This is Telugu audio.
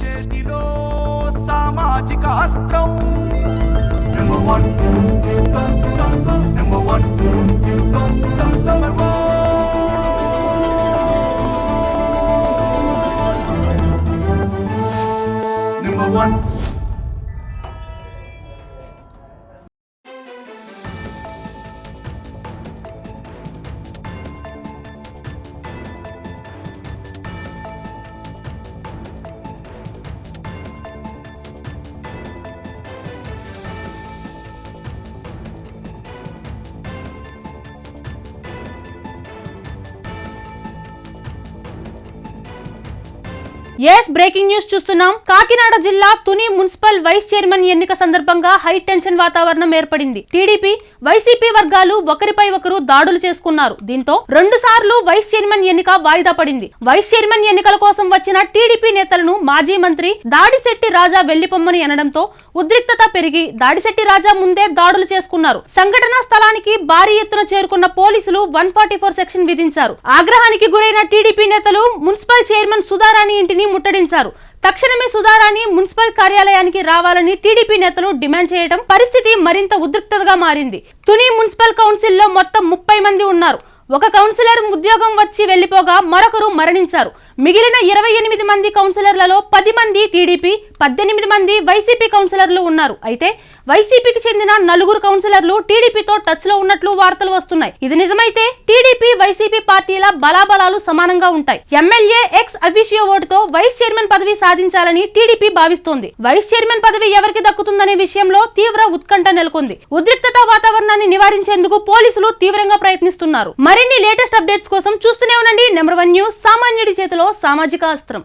చేతిలో సామాజిక అస్త్రం. Number one number one number one S breaking news చూస్తున్నాం. కాకినాడ జిల్లా తుని మున్సిపల్ వైస్ చైర్మన్ ఎన్నిక సందర్భంగా హై టెన్షన్ వాతావరణం ఏర్పడింది. టీడీపీ వైసీపీ వర్గాలు ఒకరిపై ఒకరు దాడులు చేసుకున్నారు. దీంతో రెండు సార్లు వైస్ చైర్మన్ ఎన్నిక వాయిదా పడింది. వైస్ చైర్మన్ ఎన్నికల కోసం వచ్చిన టీడీపీ నేతలను మాజీ మంత్రి దాడిశెట్టి రాజా వెళ్ళిపొమ్మని అనడంతో ఉద్రిక్తత పెరిగి దాడిశెట్టి రాజా ముందే దాడులు చేసుకున్నారు. సంఘటనా స్థలానికి భారీ ఎత్తున చేరుకున్న పోలీసులు వన్ ఫార్టీ ఫోర్ సెక్షన్ విధించారు. ఆగ్రహానికి గురైన టీడీపీ నేతలు మున్సిపల్ చైర్మన్ సుధారాణి ఇంటిని ముట్టడించారు. తక్షణమే సుధారాణి మున్సిపల్ కార్యాలయానికి రావాలని టీడీపీ నేతలు డిమాండ్ చేయడం పరిస్థితి మరింత ఉద్రిక్తతగా మారింది. తుని మున్సిపల్ కౌన్సిల్లో మొత్తం ముప్పై మంది ఉన్నారు. ఒక కౌన్సిలర్ ఉద్యోగం వచ్చి వెళ్ళిపోగా మరొకరు మరణించారు. మిగిలిన ఇరవై ఎనిమిది మంది కౌన్సిలర్లలో పది మంది టీడీపీ పద్దెనిమిది మంది వైసీపీ కౌన్సిలర్లు ఉన్నారు. అయితే వైసీపీకి చెందిన నలుగురు కౌన్సిలర్లు టీడీపీతో టచ్లో ఉన్నట్లు వార్తలు వస్తున్నాయి. ఇది నిజమైతే టీడీపీ వైసీపీ పార్టీల బలాబలాలు సమానంగా ఉంటాయి. ఎమ్మెల్యే ఎక్స్ అఫీషియో ఓటుతో వైస్ చైర్మన్ పదవి సాధించాలని టీడీపీ భావిస్తోంది. వైస్ చైర్మన్ పదవి ఎవరికి అనే విషయంలో తీవ్ర ఉత్కంఠ నెలకొంది. ఉద్రిక్తత వాతావరణాన్ని నివారించేందుకు పోలీసులు తీవ్రంగా ప్రయత్నిస్తున్నారు. మరిన్ని లేటెస్ట్ అప్డేట్స్ కోసం చూస్తూనే ఉండండి. నెంబర్ వన్ న్యూస్ సామాన్యుడి చేతిలో సామాజిక అస్త్రం.